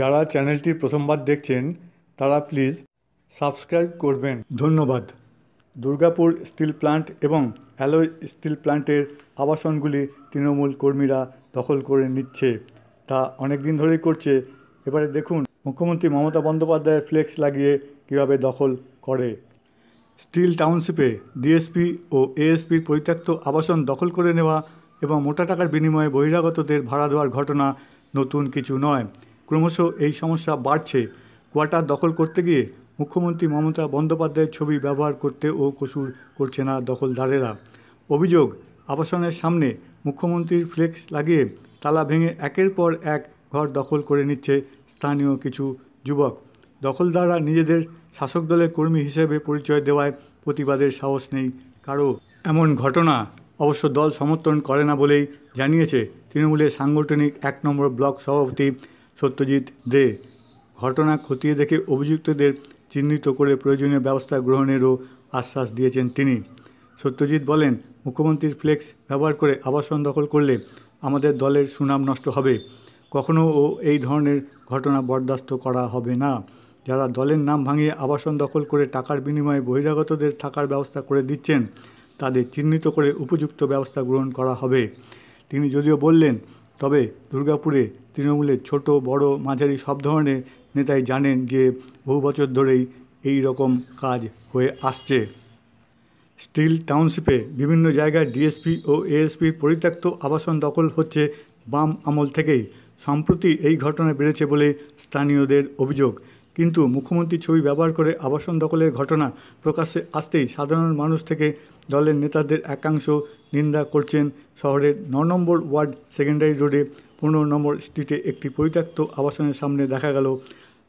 যারা চ্যানেলটি প্রথমবার দেখছেন, তারা প্লিজ সাবস্ক্রাইব করবেন। ধন্যবাদ। দুর্গাপুর স্টিল প্ল্যান্ট এবং অ্যালয় স্টিল প্ল্যান্টের আবাসনগুলি তৃণমূল কর্মীরা দখল করে নিচ্ছে। তা অনেক দিন ধরেই করছে। এবারে দেখুন, মুখ্যমন্ত্রী মমতা বন্দ্যোপাধ্যায় ফ্লেক্স লাগিয়ে কীভাবে দখল করে। স্টিল টাউনশিপে ডিএসপি ও এএসপির পরিত্যক্ত আবাসন দখল করে নেওয়া এবং মোটা টাকার বিনিময়ে বহিরাগতদের ভাড়া দেওয়ার ঘটনা নতুন কিছু নয়। ক্রমশ এই সমস্যা বাড়ছে। কোয়ার্টার দখল করতে গিয়ে মুখ্যমন্ত্রী মমতা বন্দ্যোপাধ্যায়ের ছবি ব্যবহার করতে ও কসুর করছে না দখলদারেরা। অভিযোগ, আবাসনের সামনে মুখ্যমন্ত্রীর ফ্লেক্স লাগিয়ে তালা ভেঙে একের পর এক ঘর দখল করে নিচ্ছে স্থানীয় কিছু যুবক। দখলদাররা নিজেদের শাসক দলের কর্মী হিসেবে পরিচয় দেওয়ায় প্রতিবাদের সাহস নেই কারও। এমন ঘটনা অবশ্য দল সমর্থন করে না বলেই জানিয়েছে তৃণমূলের সাংগঠনিক এক নম্বর ব্লক সভাপতি সত্যজিৎ দে ঘটনা খতিয়ে দেখে অভিযুক্তদের চিহ্নিত করে প্রয়োজনীয় ব্যবস্থা গ্রহণেরও আশ্বাস দিয়েছেন তিনি। সত্যজিৎ বলেন, মুখ্যমন্ত্রীর ফ্লেক্স ব্যবহার করে আবাসন দখল করলে আমাদের দলের সুনাম নষ্ট হবে। কখনও ও এই ধরনের ঘটনা বরদাস্ত করা হবে না। যারা দলের নাম ভাঙিয়ে আবাসন দখল করে টাকার বিনিময়ে বহিরাগতদের থাকার ব্যবস্থা করে দিচ্ছেন, তাদের চিহ্নিত করে উপযুক্ত ব্যবস্থা গ্রহণ করা হবে। তিনি যদিও বললেন তবে দুর্গাপুরে তৃণমূলের ছোট, বড়, মাঝারি সব ধরনের নেতাই জানেন যে বহু বছর ধরেই এই রকম কাজ হয়ে আসছে। স্টিল টাউনশিপে বিভিন্ন জায়গায় ডিএসপি ও এএসপির পরিত্যক্ত আবাসন দখল হচ্ছে বাম আমল থেকেই। সম্প্রতি এই ঘটনা বেড়েছে বলে স্থানীয়দের অভিযোগ। কিন্তু মুখ্যমন্ত্রীর ছবি ব্যবহার করে আবাসন দখলের ঘটনা প্রকাশ্যে আসতেই সাধারণ মানুষ থেকে দলের নেতাদের একাংশ নিন্দা করছেন শহরের ন নম্বর ওয়ার্ড সেকেন্ডারি রোডে পনেরো নম্বর স্ট্রিটে একটি পরিত্যক্ত আবাসনের সামনে দেখা গেল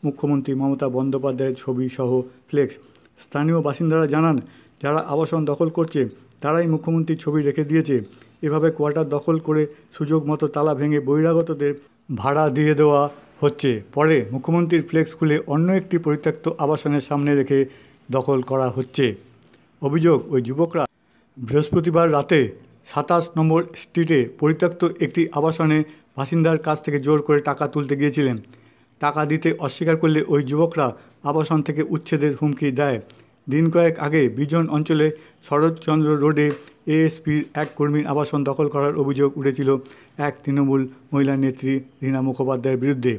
মুখ্যমন্ত্রী মমতা বন্দ্যোপাধ্যায়ের ছবি সহ ফ্লেক্স। স্থানীয় বাসিন্দারা জানান, যারা আবাসন দখল করছে, তারাই মুখ্যমন্ত্রীর ছবি রেখে দিয়েছে। এভাবে কোয়ার্টার দখল করে সুযোগ মতো তালা ভেঙে বহিরাগতদের ভাড়া দিয়ে দেওয়া হচ্ছে, পরে মুখ্যমন্ত্রীর ফ্লেক্স খুলে অন্য একটি পরিত্যক্ত আবাসনের সামনে রেখে দখল করা হচ্ছে। অভিযোগ, ওই যুবকরা বৃহস্পতিবার রাতে সাতাশ নম্বর স্ট্রিটে পরিত্যক্ত একটি আবাসনে বাসিন্দার কাছ থেকে জোর করে টাকা তুলতে গিয়েছিলেন। টাকা দিতে অস্বীকার করলে ওই যুবকরা আবাসন থেকে উচ্ছেদের হুমকি দেয়। দিন কয়েক আগে বিজন অঞ্চলে শরৎচন্দ্র রোডে এএসপির এক কর্মীর আবাসন দখল করার অভিযোগ উঠেছিল এক তৃণমূল মহিলা নেত্রী রীনা মুখোপাধ্যায়ের বিরুদ্ধে।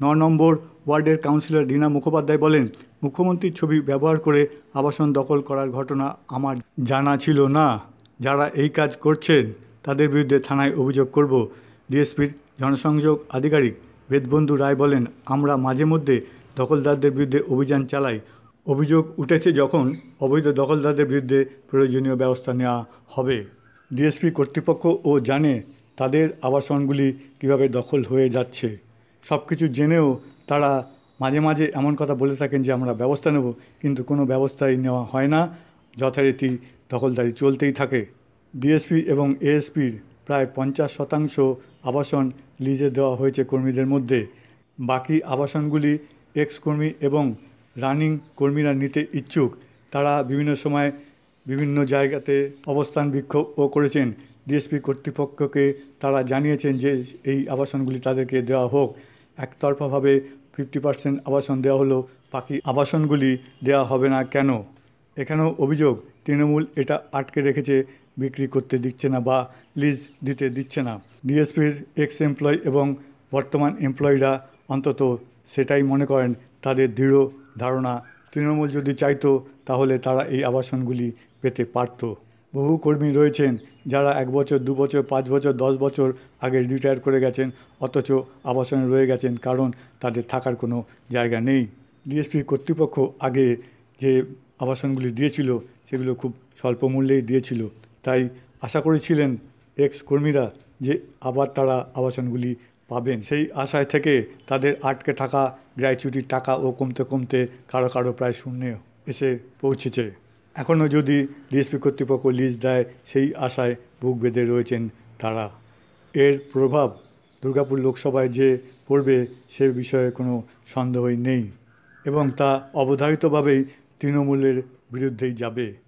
ন নম্বর ওয়ার্ডের কাউন্সিলর রীনা মুখোপাধ্যায় বলেন, মুখ্যমন্ত্রীর ছবি ব্যবহার করে আবাসন দখল করার ঘটনা আমার জানা ছিল না। যারা এই কাজ করছেন, তাদের বিরুদ্ধে থানায় অভিযোগ করব। ডিএসপির জনসংযোগ আধিকারিক বেদবন্ধু রায় বলেন, আমরা মাঝে মধ্যে দখলদারদের বিরুদ্ধে অভিযান চালাই। অভিযোগ উঠেছে যখন অবৈধ দখলদারদের বিরুদ্ধে প্রয়োজনীয় ব্যবস্থা নেওয়া হবে। ডিএসপি কর্তৃপক্ষ ও জানে তাদের আবাসনগুলি কীভাবে দখল হয়ে যাচ্ছে। সব কিছু জেনেও তারা মাঝে মাঝে এমন কথা বলে থাকেন যে, আমরা ব্যবস্থা নেব। কিন্তু কোনো ব্যবস্থাই নেওয়া হয় না। যথারীতি দখলদারি চলতেই থাকে। ডিএসপি এবং এএসপির প্রায় পঞ্চাশ শতাংশ আবাসন লিজে দেওয়া হয়েছে কর্মীদের মধ্যে। বাকি আবাসনগুলি এক্স কর্মী এবং রানিং কর্মীরা নিতে ইচ্ছুক। তারা বিভিন্ন সময় বিভিন্ন জায়গাতে অবস্থান বিক্ষোভও করেছেন। ডিএসপি কর্তৃপক্ষকে তারা জানিয়েছেন যে এই আবাসনগুলি তাদেরকে দেওয়া হোক। একতরফাভাবে ফিফটি পার্সেন্ট আবাসন দেওয়া হলো, বাকি আবাসনগুলি দেওয়া হবে না কেন? এখানেও অভিযোগ, তৃণমূল এটা আটকে রেখেছে, বিক্রি করতে দিচ্ছে না বা লিজ দিতে দিচ্ছে না। ডিএসপির এক্স এমপ্লয় এবং বর্তমান এমপ্লয়িরা অন্তত সেটাই মনে করেন, তাদের দৃঢ় ধারণা তৃণমূল যদি চাইতো, তাহলে তারা এই আবাসনগুলি পেতে পারত। বহু কর্মী রয়েছেন যারা এক বছর, দু বছর, পাঁচ বছর, দশ বছর আগে রিটায়ার করে গেছেন, অথচ আবাসনে রয়ে গেছেন কারণ তাদের থাকার কোনো জায়গা নেই। ডিএসপি কর্তৃপক্ষ আগে যে আবাসনগুলি দিয়েছিল, সেগুলো খুব স্বল্প মূল্যেই দিয়েছিল। তাই আশা করেছিলেন এক্স কর্মীরা যে আবার তারা আবাসনগুলি পাবেন। সেই আশায় থেকে তাদের আটকে থাকা গ্র্যাচুইটির ও কমতে কমতে কারও কারও প্রায় শূন্যে এসে পৌঁছেছে। এখনও যদি ডিএসপি কর্তৃপক্ষ লিজ দেয়, সেই আশায় বুক বেঁধে রয়েছেন তারা। এর প্রভাব দুর্গাপুর লোকসভায় যে পড়বে, সে বিষয়ে কোনো সন্দেহই নেই এবং তা অবধারিতভাবেই তৃণমূলের বিরুদ্ধেই যাবে।